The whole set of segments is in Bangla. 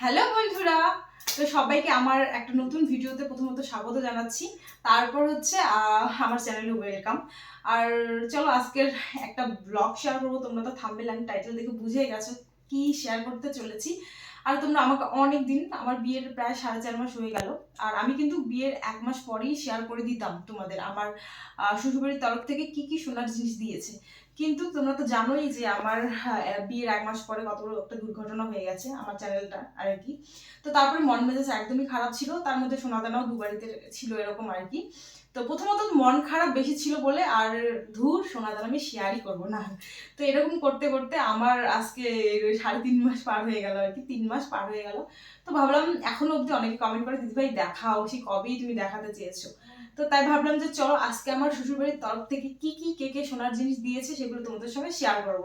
হ্যালো বন্ধুরা, তো সবাইকে আমার একটা নতুন ভিডিওতে প্রথমত স্বাগত জানাচ্ছি। তারপর হচ্ছে আমার চ্যানেলে ওয়েলকাম। আর চলো আজকের একটা ব্লগ শেয়ার করব, তোমরা তো থাম্বেল আমি টাইটেল দেখে বুঝে গেছো কি শেয়ার করতে চলেছি। আর তোমরা আমাকে অনেক দিন, আমার বিয়ের প্রায় সাড়ে চার মাস হয়ে গেল, আর আমি কিন্তু বিয়ের এক মাস পরেই শেয়ার করে দিতাম তোমাদের। আমার শ্বশুরবাড়ির তরফ থেকে কি কি সোনার জিনিস দিয়েছে। কিন্তু তোমরা তো জানোই যে আমার বিয়ের এক মাস পরে কত বড় একটা দুর্ঘটনা হয়ে গেছে আমার চ্যানেলটা আর কি। তো তারপরে মন মেজাজ একদমই খারাপ ছিল, তার মধ্যে সোনাদানাও দুবারিতে ছিল এরকম আর কি। তো প্রথমত মন খারাপ বেশি ছিল বলে আর ধূর সোনাদানা আমি শেয়ারই করব না। তো এরকম করতে করতে আমার আজকে সাড়ে তিন মাস পার হয়ে গেল আর কি, তিন মাস পার হয়ে গেল। তো ভাবলাম এখনও অবধি অনেকে কমেন্ট করে, দিদিভাই দেখাও, সে কবেই তুমি দেখাতে চেয়েছো? তো তাই ভাবলাম যে চলো, আজকে আমার শ্বশুরবাড়ির তরফ থেকে কি কি, কে কে সোনার জিনিস দিয়েছে সেগুলো তোমাদের সঙ্গে শেয়ার করব।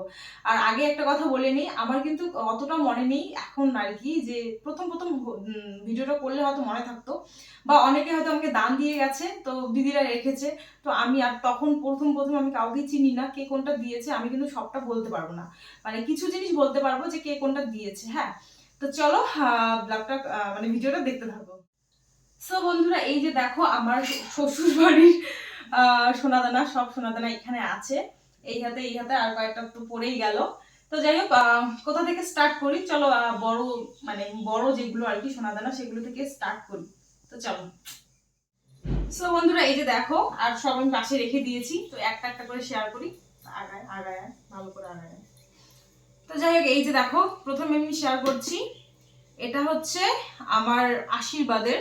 আর আগে একটা কথা বলে নিই, আমার কিন্তু অতটা মনে নেই এখন আর কি যে প্রথম প্রথম ভিডিওটা করলে হয়তো মনে থাকতো। বা অনেকে হয়তো আমাকে দান দিয়ে গেছে, তো দিদিরা রেখেছে। তো আমি আর তখন প্রথম প্রথম আমি কাউকে চিনি না কে কোনটা দিয়েছে, আমি কিন্তু সবটা বলতে পারব না। মানে কিছু জিনিস বলতে পারব যে কে কোনটা দিয়েছে হ্যাঁ? তো চলো ব্লগটা মানে ভিডিওটা দেখতে থাকো। সো বন্ধুরা, এই যে দেখো, আমার শ্বশুর বাড়ির সোনাদানা, সব সোনাদানা এখানে আছে। এই হাতে এই হাতে আর কয়েকটা একটু পড়েই গেল। তো যাই হোক কোথা থেকে স্টার্ট করি? চলো বড় মানে বড় যেগুলো আর কি সোনাদানা, সেগুলো থেকে স্টার্ট করি। তো চলো। সো বন্ধুরা, এই যে দেখো, আর সব আমি পাশে রেখে দিয়েছি। তো একটা একটা করে শেয়ার করি। আগায় আগায়, ভালো করে আগায়। তো যাই হোক, এই যে দেখো, প্রথমে আমি শেয়ার করছি। এটা হচ্ছে আমার আশীর্বাদের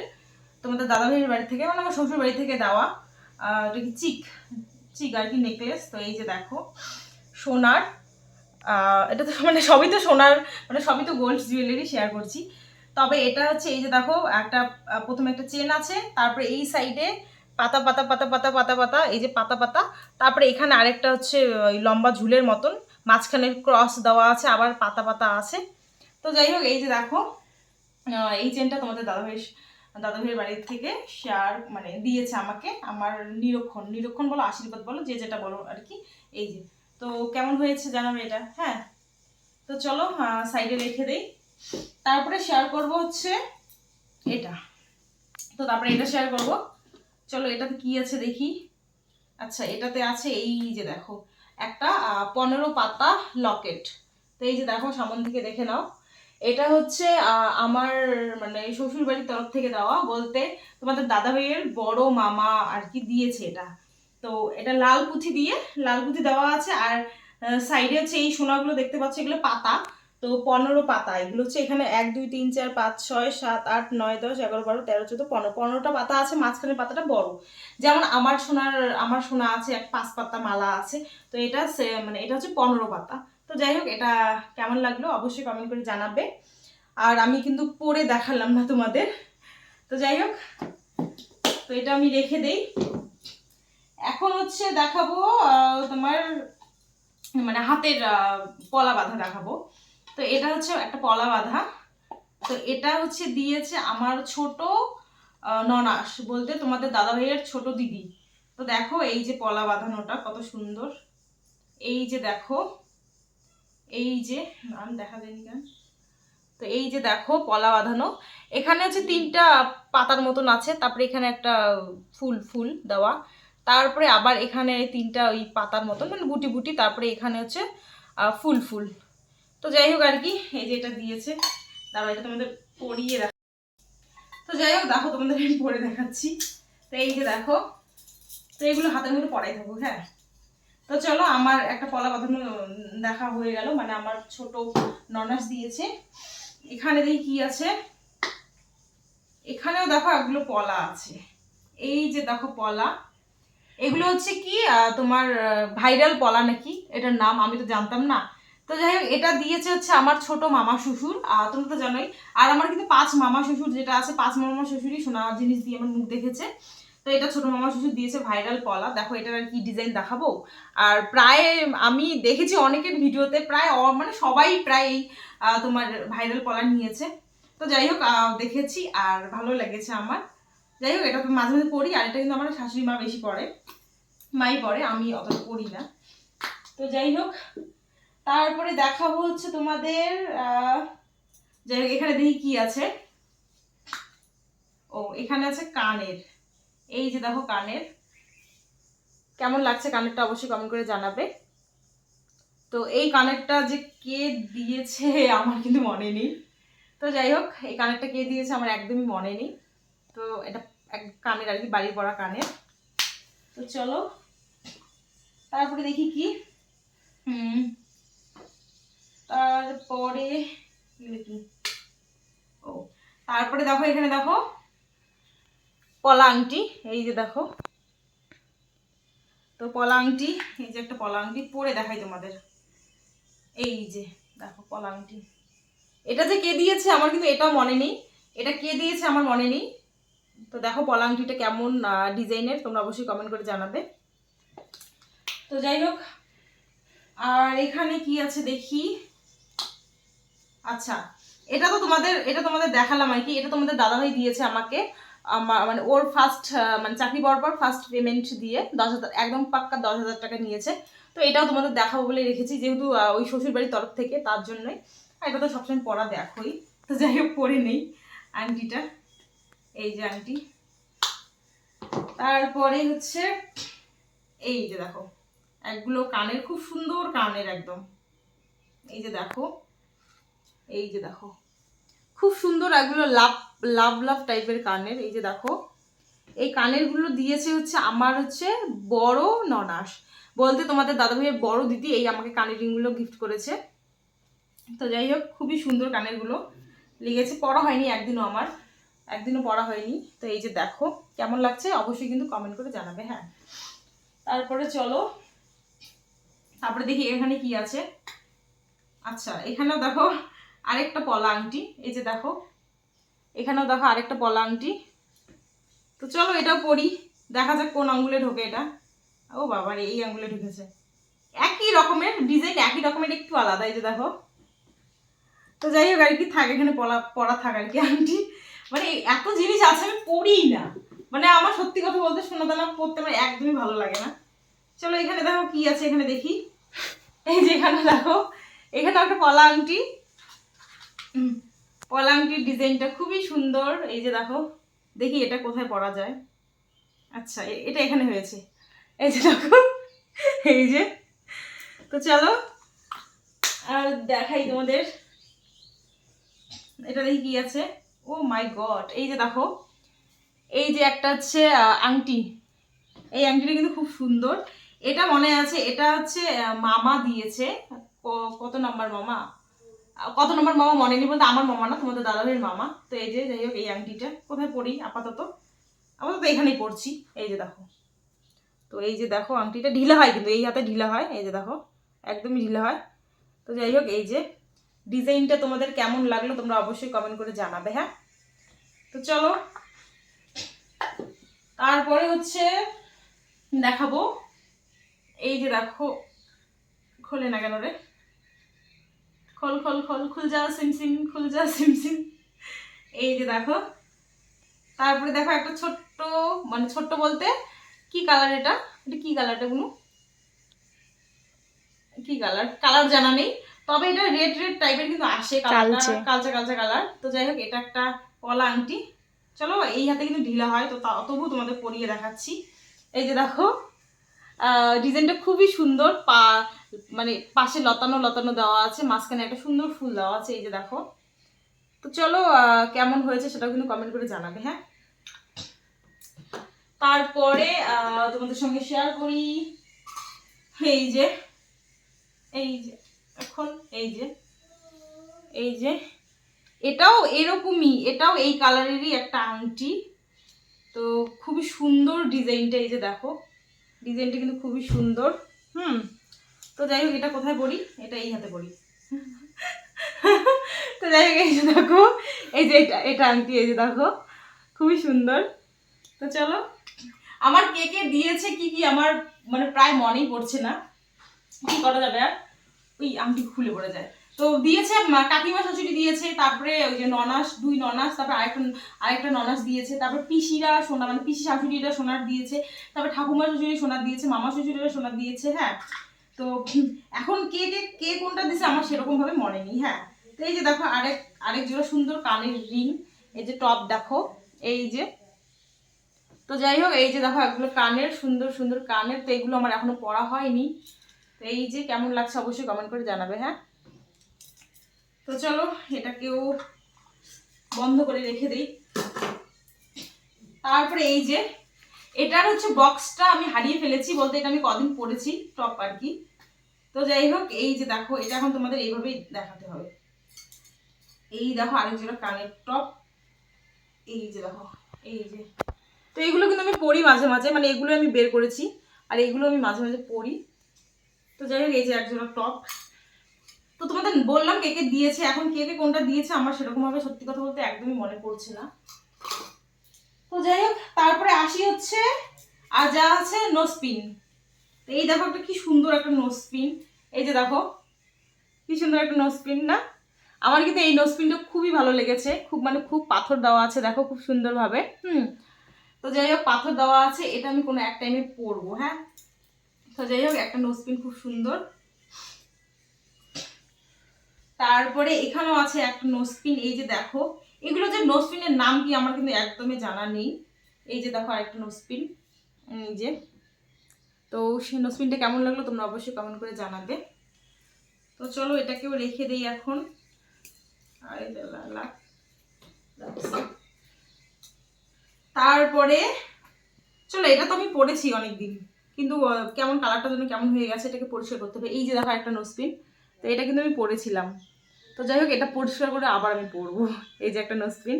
তোমাদের দাদা ভাইয়ের বাড়ি থেকে মানে আমার শ্বশুর বাড়ি থেকে দেওয়া এটা কি চিক? চিক আর কি নেকলেস তো এই যে দেখো, সোনার এটা তো মানে সবই তো সোনার মানে সবই তো গোল্ড জুয়েলারি শেয়ার করছি। তবে এটা হচ্ছে এই যে দেখো, একটা প্রথমে একটা চেন আছে, তারপরে এই সাইডে পাতা পাতা পাতা পাতা পাতা পাতা, এই যে পাতা পাতা, তারপরে এখানে আরেকটা হচ্ছে, ওই লম্বা ঝুলের মতন, মাঝখানে ক্রস দেওয়া আছে, আবার পাতা পাতা আছে। তো যাই হোক, এই যে দেখো এই চেনটা তোমাদের দাদা দাদাভাই দাদাভাইয়ের বাড়ির থেকে শেয়ার মানে দিয়েছে আমাকে আমার নিরক্ষণ নিরক্ষণ বলো, আশীর্বাদ বলো, যে যেটা বলো আর কি। এই যে, তো কেমন হয়েছে জানাবে এটা? হ্যাঁ? তো চলো সাইডে রেখে দেই। তারপরে শেয়ার করব হচ্ছে এটা। তো তারপরে এটা শেয়ার করব। চলো, এটাতে কি আছে দেখি। আচ্ছা এটাতে আছে এই যে দেখো, একটা পনেরো পাতা লকেট। তো এই যে দেখো, সামন থেকে দেখে নাও। এটা হচ্ছে আমার মানে শ্বশুর বাড়ির তরফ থেকে দেওয়া বলতে তোমাদের দাদা ভাইয়ের বড় মামা আর কি দিয়েছে এটা। তো এটা লাল পুঁথি দিয়ে, লাল পুঁথি দেওয়া আছে আর সাইডে হচ্ছে এই সোনাগুলো দেখতে পাচ্ছ, এগুলো পাতা। তো পনেরো পাতা, এগুলো হচ্ছে এখানে এক, দুই, তিন, চার, পাঁচ, ছয়, সাত, আট, নয়, দশ, এগারো, বারো, তেরো, চোদ্দ, পনেরো। পনেরোটা পাতা আছে, মাঝখানে পাতাটা বড়। যেমন আমার সোনার, আমার সোনা আছে, এক পাঁচ পাতা মালা আছে। তো এটা মানে এটা হচ্ছে পনেরো পাতা। তো যাই হোক, এটা কেমন লাগল অবশ্যই কমেন্ট করে জানাবে। আর আমি কিন্তু পরে দেখালাম না তোমাদের। তো যাই হোক, তো এটা আমি রেখে দেই। এখন হচ্ছে দেখাবো তোমার মানে হাতের পলা বাঁধা দেখাবো। তো এটা হচ্ছে একটা পলা বাঁধা। তো এটা হচ্ছে দিয়েছে আমার ছোট ননাস বলতে তোমাদের দাদা ভাইয়ের ছোট দিদি। তো দেখো এই যে পলা বাঁধানোটা কত সুন্দর। এই যে দেখো এই যে, নাম দেখা যায়নি কেন? তো এই যে দেখো, পলা বাঁধানো। এখানে হচ্ছে তিনটা পাতার মতন আছে, তারপরে এখানে একটা ফুল ফুল দেওয়া। তারপরে আবার এখানে তিনটা ওই পাতার মতন মানে গুটি গুটি, তারপরে এখানে হচ্ছে ফুল ফুল। তো যাই হোক আর কি, এই যে এটা দিয়েছে। তারপর এটা তোমাদের পরিয়ে দেখ তো যাই হোক, দেখো তোমাদের আমি পরে দেখাচ্ছি। তো এই যে দেখো, তো এগুলো হাতের মধ্যে পড়াই থাকব হ্যাঁ? তো চলো, আমার একটা পলা বাঁধানো দেখা হয়ে গেল। মানে আমার ছোট ননাস দিয়েছে। এখানে দেখি কি আছে? এখানেও দেখো এগুলো পলা আছে। এই যে দেখো পলা। এগুলো হচ্ছে কি তোমার ভাইরাল পলা নাকি? এটার নাম আমি তো জানতাম না। তো যাই হোক, এটা দিয়েছে হচ্ছে আমার ছোট মামা শ্বশুর। তোমরা তো জানোই। আর আমার কিন্তু পাঁচ মামা শ্বশুর যেটা আছে, পাঁচ মামা শ্বশুরই সোনা জিনিস দিয়ে আমার মুখ দেখেছে। তো এটা ছোট মামা শ্বশুর দিয়েছে ভাইরাল পলা। দেখো এটার আর কি ডিজাইন দেখাবো। আর প্রায় আমি দেখেছি অনেকের ভিডিওতে প্রায় মানে সবাই প্রায় তোমার ভাইরাল পলা নিয়েছে। তো যাই হোক দেখেছি আর ভালো লেগেছে আমার। যাই হোক, এটা মাঝে মাঝে পড়ি, আর এটা কিন্তু আমার শাশুড়ি মা বেশি পড়ে। মাই পড়ে, আমি অতটা পড়ি না। তো যাই হোক, তারপরে দেখাবো হচ্ছে তোমাদের যাই হোক, এখানে দেখি কি আছে। ও, এখানে আছে কানের। এই যে দেখো কানের। কেমন লাগছে কানেরটা অবশ্যই কমেন্ট করে জানাবে। তো এই কানেরটা যে কে দিয়েছে আমার কিন্তু মনে নেই। তো যাই হোক, এই কানেরটা কে দিয়েছে আমার একদমই মনে নেই। তো এটা এক কানের আর কি বাড়ি পড়া কানের। তো চলো, তারপরে দেখি কি। হুম, তারপরে কি? ও, তারপরে দেখো, এখানে দেখো। পলা আংটি, এই যে দেখো। তো পলা আংটি, এই যে একটা পলা আংটি পরে দেখাই তোমাদের। এই যে, দেখো পলা আংটি। এটা যে কে দিয়েছে আমার কিন্তু এটাও মনে নেই। এটা কে দিয়েছে আমার মনে নেই। তো দেখো পলা আংটিটা কেমন ডিজাইনের, তোমরা অবশ্যই কমেন্ট করে জানাবে। তো যাই হোক, আর এখানে কি আছে দেখি? আচ্ছা এটা তো তোমাদের, এটা তোমাদের দেখালাম আর কি। এটা তোমাদের দাদাভাই দিয়েছে আমাকে। আমার মানে ওর ফার্স্ট মানে চাকরি পাওয়ার পর ফার্স্ট পেমেন্ট দিয়ে দশ হাজার, একদম পাক্কা দশ হাজার টাকা নিয়েছে। তো এটাও তোমাদের দেখাবো বলে রেখেছি, যেহেতু ওই শ্বশুর বাড়ির তরফ থেকে, তার জন্যই। এটা তো সবসময় পরা দেখোই, তো যাই হোক পরে নেই আংটিটা এই যে আংটি তারপরে হচ্ছে, এই যে দেখো, একগুলো কানের, খুব সুন্দর কানের একদম। এই যে দেখো, এই যে দেখো, খুব সুন্দর এগুলো লাভ লাভ লাভ টাইপের কানের, এই যে দেখো। এই কানেরগুলো দিয়েছে হচ্ছে আমার হচ্ছে বড় ননাস। বলতে তোমাদের দাদা ভাইয়ের বড় দিদি এই আমাকে কানের রিংগুলো গিফট করেছে। তো যাই হোক, খুবই সুন্দর কানেরগুলো। লেগেছে পড়া হয়নি, একদিনও আমার। একদিনও পড়া হয়নি। তো এই যে দেখো, কেমন লাগছে? অবশ্যই কিন্তু কমেন্ট করে জানাবে হ্যাঁ। তারপরে চলো, তারপরে দেখি এখানে কি আছে। আচ্ছা এখানেও দেখো আরেকটা পলা আংটি। এই যে দেখো এখানেও দেখো আরেকটা পলা আংটি। তো চলো এটাও পরি দেখা যাক কোন আঙ্গুলে ঢোকে এটা। ও বাবা রে, এই আঙ্গুলে ঢুকেছে। একই রকমের ডিজাইন একই রকমের একটু আলাদা এই যে দেখো। তো যাই হোক আর কি থাকে এখানে পলা পড়া থাক আর কি আংটি। মানে এত জিনিস আছে আমি পড়িই না। মানে আমার সত্যি কথা বলতে সোনাদানা পড়তে আমার একদমই ভালো লাগে না। চলো এখানে দেখো কি আছে এখানে দেখি। এই যে এখানে দেখো এখানে একটা পলা আংটি। আংটির ডিজাইনটা খুবই সুন্দর। এই যে দেখো, দেখি এটা কোথায় পরা যায়। আচ্ছা এটা এখানে হয়েছে। এই যে দেখো, এই যে। তো চলো, আর দেখাই তোমাদের। এটা দেখি কি আছে? ও মাই গড, এই যে দেখো, এই যে একটা হচ্ছে আংটি। এই আংটিটা কিন্তু খুব সুন্দর। এটা মনে আছে, এটা হচ্ছে মামা দিয়েছে। কত নাম্বার মামা? কত নম্বর মামা মনে নেই বলতে আমার মামা না, তোমাদের দাদাভাইয়ের মামা। তো এই যে, যাই হোক, এই আংটিটা কোথায় পড়ি? আপাতত। আপাতত এখানেই পড়ছি। এই যে দেখো। তো এই যে দেখো, আংটিটা ঢিলা হয় কিন্তু, এই হাতে ঢিলা হয়। এই যে দেখো, একদমই ঢিলা হয়। তো যাই হোক, এই যে ডিজাইনটা তোমাদের কেমন লাগল তোমরা অবশ্যই কমেন্ট করে জানাবে হ্যাঁ? তো চলো। তারপরে হচ্ছে দেখাবো। এই যে দেখো, খোলে না কেন রে? খোল খোল খোল খুল যা সিম সিম খুল যা সিম সিম। এই যে দেখো। তারপরে দেখো একটা ছোট্ট মানে ছোট্ট বলতে কি কালার এটা? এটা কি কালারটা গুলো কি কালার কালার জানা নেই। তবে এটা রেড রেড টাইপের কিন্তু আসে কালচে। কালচে কালচে কালার তো যাই হোক এটা একটা কলা আংটি। চলো এই হাতে কিন্তু ঢিলা হয় তো তা- তবু তোমাদের পরিয়ে দেখাচ্ছি। এই যে দেখো ডিজাইনটা খুবই সুন্দর। পা মানে পাশে লতানো লতানো দেওয়া আছে, মাঝখানে একটা সুন্দর ফুল দেওয়া আছে, এই যে দেখো। তো চলো কেমন হয়েছে সেটাও কিন্তু কমেন্ট করে জানাবে হ্যাঁ? তারপরে তোমাদের সঙ্গে শেয়ার করি। এই যে এই যে, এখন, এই যে এই যে, এটাও এরকমই, এটাও এই কালারেরই একটা আংটি। তো খুবই সুন্দর ডিজাইনটা এই যে দেখো ডিজাইনটা কিন্তু খুবই সুন্দর, হুম? তো যাই হোক, এটা কোথায় পড়ি? এটা এই হাতে পড়ি। তো যাই হোক, এই যে দেখো, এই যে এটা এটা আংটি, এই যে দেখো, খুবই সুন্দর। তো চলো, আমার কে কে দিয়েছে কি কি আমার মানে প্রায় মনেই পড়ছে না। কি করা যাবে আর? ওই আংটি খুলে পড়ে যায়। তো দিয়েছে কাকিমা শাশুড়ি দিয়েছে, তারপরে ওই যে ননাস, দুই ননাস, তারপরে আরেকটা আরেকটা ননাস দিয়েছে, তারপর পিসিরা সোনা মানে পিসি শাশুড়িরা সোনার দিয়েছে, তারপর ঠাকুমা শ্বশুরি সোনার দিয়েছে, মামা শ্বশুরিরা সোনার দিয়েছে হ্যাঁ। তো এখন কে কে কে কোনটা দিছে আমার সেরকম ভাবে মনে নেই হ্যাঁ। তো এই যে দেখো, আরেক আরেক জোড়া সুন্দর কানের রিং, এই যে টপ দেখো, এই যে। তো যাই হোক, এই যে দেখো, এগুলো কানের, সুন্দর সুন্দর কানের, তো এগুলো আমার এখনও পরা হয়নি। তো এই যে কেমন লাগছে অবশ্যই কমেন্ট করে জানাবে হ্যাঁ। তো চলো, এটাকেও বন্ধ করে রেখে দিই। তারপরে এই যে, এটার হচ্ছে বক্সটা আমি হারিয়ে ফেলেছি বলতে এটা আমি কদিন পরেছি টপ আর কি। তো যাই হোক, এই যে দেখো, এটা এখন তোমাদের এইভাবেই দেখাতে হবে। এই দেখো আরেক জোড়া কানের টপ এই যে দেখো, এই যে। তো এগুলো কিন্তু আমি পরি মাঝে মাঝে মানে এগুলো আমি বের করেছি, আর এগুলো আমি মাঝে মাঝে পড়ি তো যাই হোক, এই যে এক জোড়া টপ তো তোমাদের বললাম কে কে দিয়েছে, এখন কে কে কোনটা দিয়েছে, আমার সেরকম ভাবে সত্যি কথা বলতে একদমই মনে পড়ছে না। তো যাই হোক, তারপরে আসি হচ্ছে, আর যা আছে নোসপিন তো এই দেখো একটা কি সুন্দর একটা নোসপিন এই যে দেখো, কি সুন্দর একটা নোসপিন না? আমার কিন্তু এই নোসপিনটা খুবই ভালো লেগেছে। খুব মানে খুব পাথর দেওয়া আছে, দেখো খুব সুন্দরভাবে। হুম। তো যাই হোক, পাথর দেওয়া আছে, এটা আমি কোনো এক টাইমে পরবো হ্যাঁ? তো যাই হোক, একটা নোসপিন খুব সুন্দর। তারপরে এখানেও আছে একটা নোসপিন এই যে দেখো। এগুলো যে নোসপিনের নাম কি আমার কিন্তু একদমই জানা নেই। এই যে দেখো আরেকটা নোসপিন এই যে। তো সেই নোসপিনটা কেমন লাগল তোমরা অবশ্যই কমেন্ট করে জানাবে। তো চলো এটাকেও রেখে দেই এখন। তারপরে, চলো এটা তো আমি পড়েছি অনেকদিন, কিন্তু কেমন কালারটা যেন কেমন হয়ে গেছে এটাকে পরিষ্কার করতে হবে। এই যে দেখো একটা নোসপিন তো এটা কিন্তু আমি পড়েছিলাম। তো যাই হোক, এটা পরিষ্কার করে আবার আমি পরবো এই যে একটা নোসপিন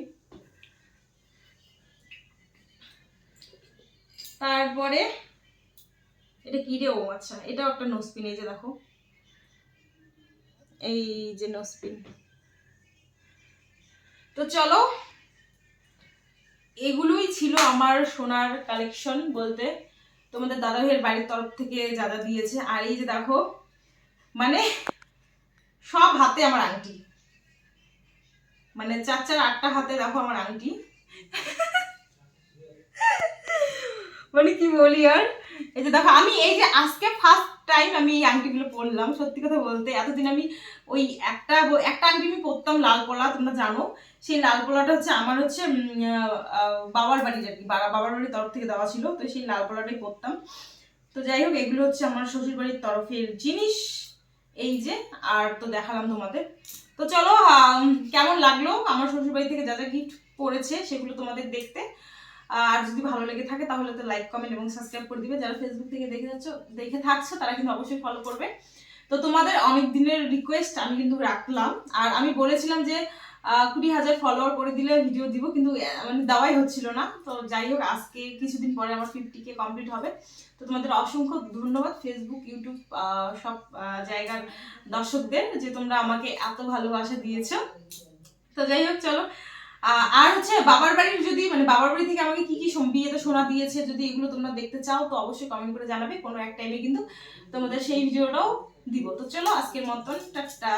তারপরে এটা কি রে, ও আচ্ছা এটাও একটা নোসপিন এই যে দেখো। এই যে নোসপিন তো চলো, এগুলোই ছিল আমার সোনার কালেকশন বলতে। তোমাদের দাদা ভাইয়ের বাড়ির তরফ থেকে যা যা দিয়েছে। আর এই যে দেখো মানে সব হাতে আমার আংটি। মানে চার চার, আটটা হাতে দেখো আমার আংটি। মানে কি বলি আর? এই যে দেখো, আমি এই যে আজকে ফার্স্ট টাইম আমি এই আংটিগুলো পরলাম, সত্যি কথা বলতে এতদিন আমি ওই একটা একটা আংটি আমি পরতাম লাল পলা তোমরা জানো। সেই লাল পলাটা হচ্ছে আমার হচ্ছে বাবার বাড়ির আর কি বাবার বাড়ির তরফ থেকে দেওয়া ছিল, তো সেই লাল পলাটাই পরতাম। তো যাই হোক, এগুলো হচ্ছে আমার শ্বশুর বাড়ির তরফের জিনিস। এই যে, আর তো দেখালাম তোমাদের। তো চলো কেমন লাগল? আমার শ্বশুর বাড়ি থেকে যা যা গিফট পড়েছে, সেগুলো তোমাদের দেখতে। আর যদি ভালো লেগে থাকে তাহলে তো লাইক কমেন্ট এবং সাবস্ক্রাইব করে দিবে। যারা ফেসবুক থেকে দেখে যাচ্ছ, দেখে থাকছো, তারা কিন্তু অবশ্যই ফলো করবে। তো তোমাদের অনেক দিনের রিকোয়েস্ট আমি কিন্তু রাখলাম। আর আমি বলেছিলাম যে কুড়ি হাজার ফলোয়ার করে দিলে ভিডিও দিব, কিন্তু মানে দেওয়াই হচ্ছিল না। তো যাই হোক, আজকে কিছুদিন পরে আমার ফিফটি কে কমপ্লিট হবে। তো তোমাদের অসংখ্য ধন্যবাদ ফেসবুক ইউটিউব সব জায়গার দর্শকদের যে তোমরা আমাকে এত ভালোবাসা দিয়েছ। তো যাই হোক, চলো। আর হচ্ছে বাবার বাড়ির যদি মানে বাবার বাড়ি থেকে আমাকে কি কি বিয়েতে সোনা দিয়েছে যদি এগুলো তোমরা দেখতে চাও, তো অবশ্যই কমেন্ট করে জানাবে। কোনো এক টাইমে কিন্তু তোমাদের সেই ভিডিওটাও দিব। তো চলো, আজকের মতন, টাটা।